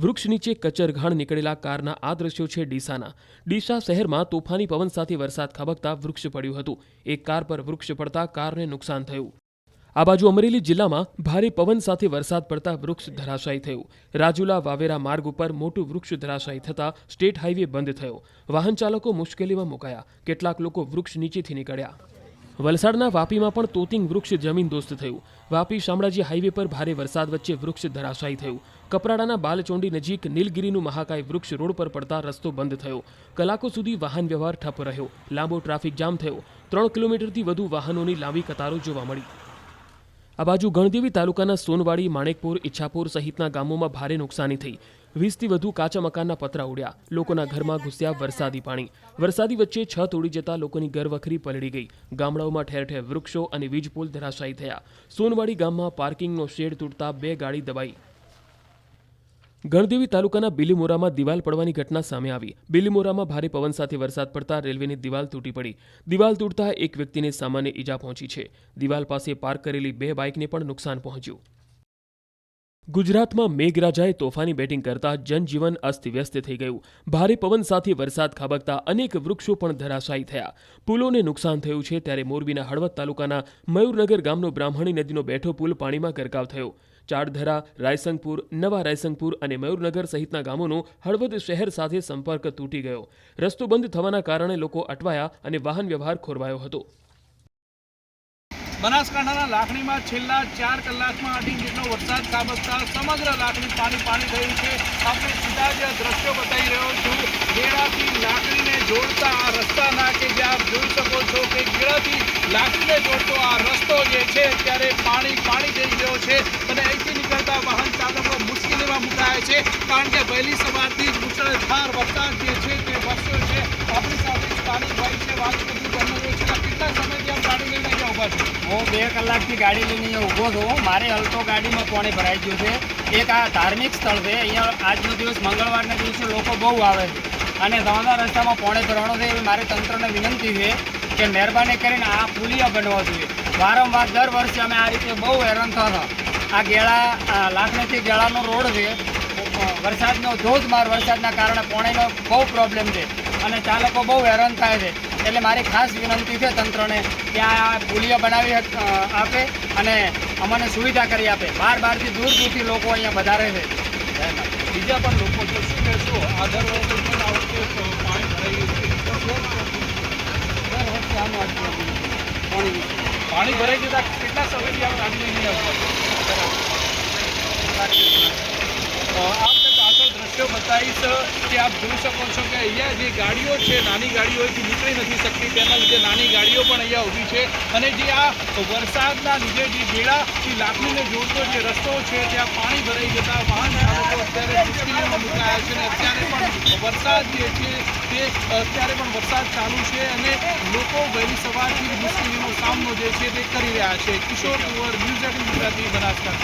વૃક્ષ નીચે કચરઘાણ નીકળેલા કારના આ દ્રશ્યો છે ડીસાના. ડીસા શહેરમાં તોફાની પવન સાથે વરસાદ ખાબકતા વૃક્ષ પડ્યું હતું. એક કાર પર વૃક્ષ પડતા કારને નુકસાન થયું. આ બાજુ અમરેલી જિલ્લામાં ભારે પવન સાથે વરસાદ પડતા વૃક્ષ ધરાશાયી થયું. રાજુલા વાવેરા માર્ગ ઉપર મોટું વૃક્ષ ધરાશાયી થતાં સ્ટેટ હાઈવે બંધ થયો. વાહન ચાલકો મુશ્કેલીમાં મુકાયા. કેટલાક લોકો વૃક્ષ નીચેથી નીકળ્યા. વલસાડના વાપીમાં પણ તોતિંગ વૃક્ષ જમીન દોસ્ત થયું. વાપી શામળાજી હાઈવે પર ભારે વરસાદ વચ્ચે વૃક્ષ ધરાશાયી થયું. કપરાડાના બાલચોંડી નજીક નીલગીરીનું મહાકાય વૃક્ષ રોડ પર પડતા રસ્તો બંધ થયો. કલાકો સુધી વાહન વ્યવહાર ઠપ રહ્યો. લાંબો ટ્રાફિક જામ થયો. ત્રણ કિલોમીટરથી વધુ વાહનોની લાંબી કતારો જોવા મળી. આ બાજુ ગણદેવી તાલુકાના સોનવાડી, માણેકપુર, ઈચ્છાપુર સહિતના ગામોમાં ભારે નુકસાની થઈ. વીસથી વધુ કાચા મકાનના પતરા ઉડ્યા. લોકોના ઘરમાં ઘૂસ્યા વરસાદી પાણી. વરસાદી વચ્ચે છત ઉડી જતા લોકોની ઘરવખરી પલળી ગઈ. ગામડાઓમાં ઠેર ઠેર વૃક્ષો અને વીજપોલ ધરાશાયી થયા. સોનવાડી ગામમાં પાર્કિંગનો શેડ તૂટતા બે ગાડી દબાઈ. ગણદેવી તાલુકાના બિલીમોરામાં દિવાલ પડવાની ઘટના સામે આવી. બિલીમોરામાં ભારે પવન સાથે વરસાદ પડતા રેલવેની દિવાલ તૂટી પડી. દિવાલ તૂટતા એક વ્યક્તિને સામાન્ય ઈજા પહોંચી છે. દિવાલ પાસે પાર્ક કરેલી બે બાઇકને પણ નુકસાન પહોંચ્યું. ગુજરાતમાં મેઘરાજાએ તોફાની બેટિંગ કરતા જનજીવન અસ્તવ્યસ્ત થઈ ગયું. ભારે પવન સાથે વરસાદ ખાબકતા અનેક વૃક્ષો પણ ધરાશાયી થયા. પુલોને નુકસાન થયું છે ત્યારે મોરબીના હળવદ તાલુકાના મયુરનગર ગામનો બ્રાહ્મણી નદીનો બેઠો પુલ પાણીમાં ગરકાવ થયો. ચાડધરા રાયસંગપુર નવા રાયસંગપુર અને મયુરનગર સહિતના ગામોનો હળવદ શહેર સાથે સંપર્ક તૂટી ગયો. રસ્તો બંધ થવાના કારણે લોકો અટવાયા અને વાહન વ્યવહાર ખોરવાયો હતો. બનાસકાંઠાના લાખણીમાં છેલ્લા ચાર કલાકમાં અઢી જેટલો વરસાદ ખાબકતા સમગ્ર લાખણી પાણી પાણી થયું છે. આપણે સીધા જ દ્રશ્યો બતાવી રહ્યો છું. ગેડાથી લાકડીને જોડતા આ રસ્તાના કે જે આપ જોઈ શકો છો કે ગેડાથી લાકડીને જોડતો આ રસ્તો જે છે, ત્યારે પાણી પાણી થઈ ગયો છે અને અહીંથી નીકળતા વાહન ચાલકો મુશ્કેલીમાં મુકાયા છે કારણ કે વહેલી સવારથી જ મુશળધાર વરસાદ જે છે તે વરસ્યો છે. આપણી સાથે સ્થાનિક ભાઈ છે, વાત બધું જાણવું છે કેટલા સમયથી આપ ગાડી લઈને અહીંયા ઊભા છો? હું બે કલાકથી ગાડી લઈને અહીંયા ઊભો છું. મારે અલ્ટો ગાડીમાં પાણી ભરાઈ ગયું છે. એક આ ધાર્મિક સ્થળ છે. અહીંયા આજનો દિવસ મંગળવારના દિવસે લોકો બહુ આવે છે અને દામોદર રસ્તામાં પોણે ભરવાનો છે એવી મારી તંત્રને વિનંતી છે કે મહેરબાની કરીને આ પુલિયા બનવા જોઈએ. વારંવાર દર વર્ષે અમે આ રીતે બહુ હેરાન થતા. આ ગેળા લાખણીથી ગેળાનો રોડ છે. વરસાદનો ધોધમાર વરસાદના કારણે પોણીનો બહુ પ્રોબ્લેમ છે અને ચાલકો બહુ હેરાન થાય છે. એટલે મારી ખાસ વિનંતી છે તંત્રને કે આ પુલિયા બનાવી આપે અને અમને સુવિધા કરી આપે. બાર બારથી દૂર દૂરથી લોકો અહીંયા વધારે છે. બીજા પણ લોકો છે શું કહેશો? આધાર પણ પાણી ભરાઈ ગયું કેટલા સમયથી આપણે આવતા? અ, આપને પાછળ દ્રશ્યો બતાવીશ કે આપ જોઈ શકો છો કે અહીંયા જે ગાડીઓ છે, નાની ગાડીઓ અહીંથી નીકળી નથી શકતી. તેના લીધે નાની ગાડીઓ પણ અહીંયા ઊભી છે. અને જે આ વરસાદના લીધે જે ગેડાથી લાકડીને જોડતો જે રસ્તો છે, ત્યાં પાણી ભરાઈ જતા વાહન ચાલકો અત્યારે મુશ્કેલીઓમાં મુકાયા છે. અને અત્યારે પણ વરસાદ જે છે, તે અત્યારે પણ વરસાદ ચાલુ છે અને લોકો વહેલી સવારથી મુશ્કેલીનો સામનો જે છે, તે કરી રહ્યા છે. Kishore Kunwar, news eighteen Gujarati, Banaskantha.